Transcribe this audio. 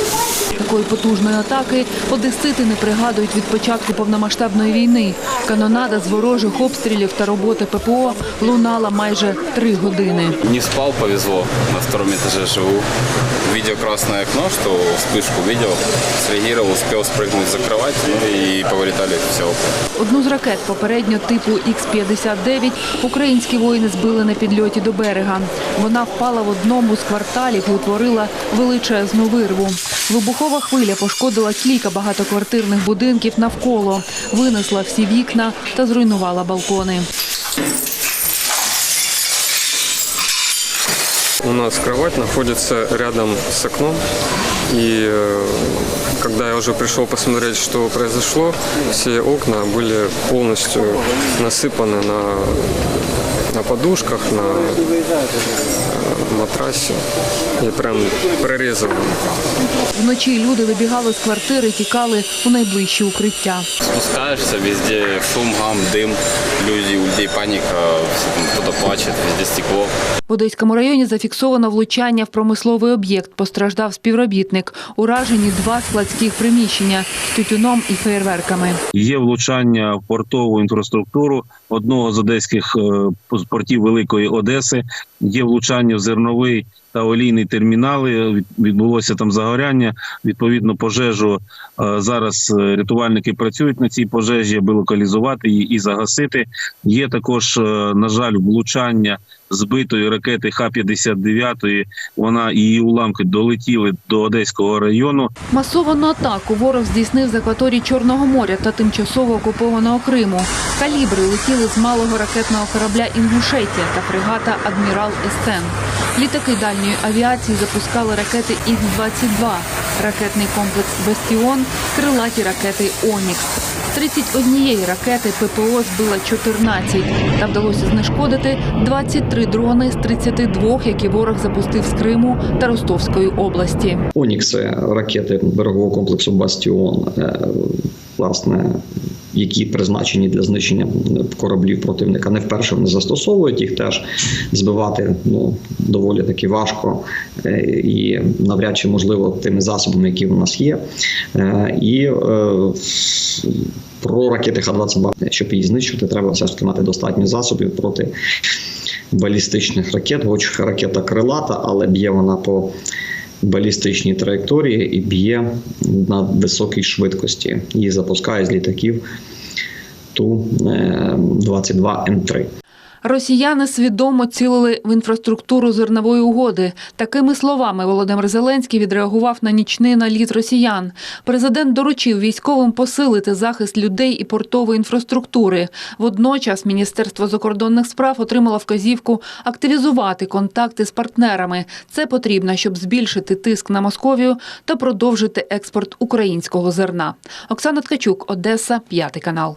Thank you. Такої потужної атаки одесити не пригадують від початку повномасштабної війни. Канонада з ворожих обстрілів та роботи ППО лунала майже три години. Не спал, повезло. На втором этаже живу. Увидел красное окно, что вспышку видел, среагировал, успел спрыгнуть за кровать, ну и повылетали все окна. Одну з ракет попередньо типу Х-59 українські воїни збили на підльоті до берега. Вона впала в одному з кварталів і утворила величезну вирву. Вибухова хвиля пошкодила кілька багатоквартирних будинків навколо, винесла всі вікна та зруйнувала балкони. У нас кровать находится рядом с окном. И э, когда я уже пришел посмотреть, что произошло, все окна были полностью насыпаны на, на подушках, на э, матрасе. И прям прорезано. Вночі люди вибігали з квартири, тікали у найближчі укриття. Спускаешься, везде шум, гам, дым, люди, у людей паника, все там кто-то везде стекло. В Одеському районі зафіксовано влучання в промисловий об'єкт. Постраждав співробітник. Уражені два складських приміщення з тютюном і феєрверками. Є влучання в портову інфраструктуру одного з одеських е, портів Великої Одеси. Є влучання в зерновий та олійний термінали. Відбулося там загоряння. Відповідно, пожежу е, зараз е, рятувальники працюють на цій пожежі, аби локалізувати її і загасити. Є також, е, на жаль, влучання збитої ракети Х-59. Вона і її уламки долетіли до Одеського району. Масовану атаку ворог здійснив з акваторії Чорного моря та тимчасово окупованого Криму. Калібри летіли з малого ракетного корабля Інгушетія та фрегата Адмірал Естен. Літаки дальньої авіації запускали ракети Х-22, ракетний комплекс Бастіон, крилаті ракети Онікс. З 31 ракети ППО збила 14 та вдалося знешкодити 23 дрони з 32, які ворог запустив з Криму та Ростовської області. Онікси ракети берегового комплексу Бастіон, е, власне, які призначені для знищення кораблів противника, не вперше вони застосовують їх теж збивати ну доволі таки важко е, і навряд чи можливо тими засобами, які у нас є. Е, І е, про ракети Х-22, щоб її знищити, треба все ж таки мати достатньо засобів проти балістичних ракет, хоч ракета крилата, але б'є вона по балістичній траєкторії і б'є на високій швидкості. і запускає з літаків Ту-22М3. Росіяни свідомо цілили в інфраструктуру зернової угоди. Такими словами Володимир Зеленський відреагував на нічний наліт росіян. Президент доручив військовим посилити захист людей і портової інфраструктури. Водночас Міністерство закордонних справ отримало вказівку активізувати контакти з партнерами. Це потрібно, щоб збільшити тиск на Московію та продовжити експорт українського зерна. Оксана Ткачук, Одеса, п'ятий канал.